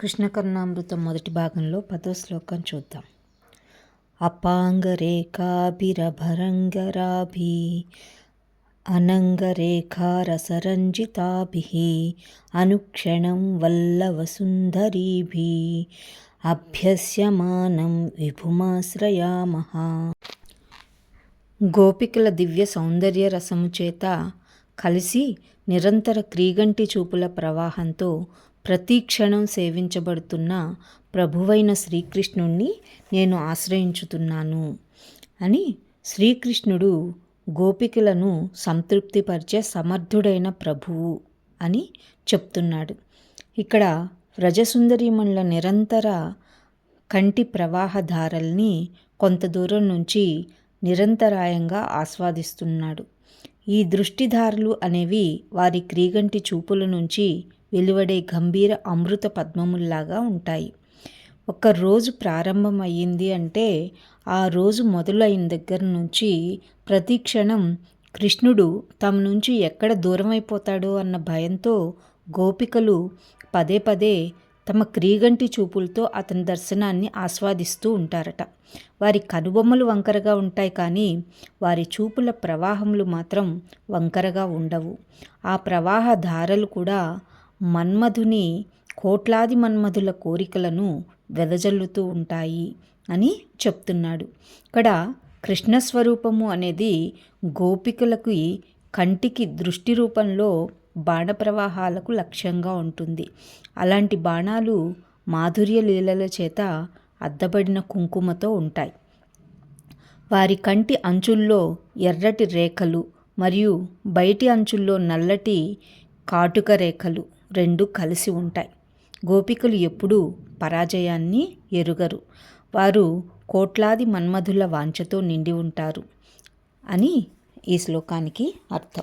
కృష్ణకర్ణామృతం మొదటి భాగంలో పదో శ్లోకం చూద్దాం. అపాంగరేఖాభిరభరంగరాభి అనంగరేఖారసరంజితాభి అనుక్షణం వల్లవసుందరీభి అభ్యస్యమానం విభుమాశ్రయామహ గోపికల దివ్య సౌందర్య రసము చేత కలిసి నిరంతర క్రీగంటి చూపుల ప్రవాహంతో ప్రతి క్షణం సేవించబడుతున్న ప్రభువైన శ్రీకృష్ణుణ్ణి నేను ఆశ్రయించుతున్నాను అని శ్రీకృష్ణుడు గోపికలను సంతృప్తిపరిచే సమర్థుడైన ప్రభువు అని చెప్తున్నాడు. ఇక్కడ వ్రజసుందరిమణుల నిరంతర కంటి ప్రవాహధారల్ని కొంత దూరం నుంచి నిరంతరాయంగా ఆస్వాదిస్తున్నాడు. ఈ దృష్టిధారలు అనేవి వారి క్రీగంటి చూపుల నుంచి వెలువడే గంభీర అమృత పద్మముల్లాగా ఉంటాయి. ఒక రోజు ప్రారంభం అయ్యింది అంటే ఆ రోజు మొదలైన దగ్గర నుంచి ప్రతి క్షణం కృష్ణుడు తమ నుంచి ఎక్కడ దూరమైపోతాడో అన్న భయంతో గోపికలు పదే పదే తమ క్రీగంటి చూపులతో అతని దర్శనాన్ని ఆస్వాదిస్తూ ఉంటారట. వారి కనుబొమ్మలు వంకరగా ఉంటాయి కానీ వారి చూపుల ప్రవాహములు మాత్రం వంకరగా ఉండవు. ఆ ప్రవాహ ధారలు కూడా మన్మధుని కోట్లాది మన్మధుల కోరికలను వెదజల్లుతూ ఉంటాయి అని చెప్తున్నాడు. ఇక్కడ కృష్ణస్వరూపము అనేది గోపికలకి కంటికి దృష్టి రూపంలో బాణ ప్రవాహాలకు లక్ష్యంగా ఉంటుంది. అలాంటి బాణాలు మాధుర్య లీలల చేత అద్దబడిన కుంకుమతో ఉంటాయి. వారి కంటి అంచుల్లో ఎర్రటి రేఖలు మరియు బయటి అంచుల్లో నల్లటి కాటుక రేఖలు రెండు కలిసి ఉంటాయి. గోపికలు ఎప్పుడూ పరాజయాన్ని ఎరుగరు. వారు కోట్లాది మన్మధుల వాంఛతో నిండి ఉంటారు అని ఈ శ్లోకానికి అర్థం.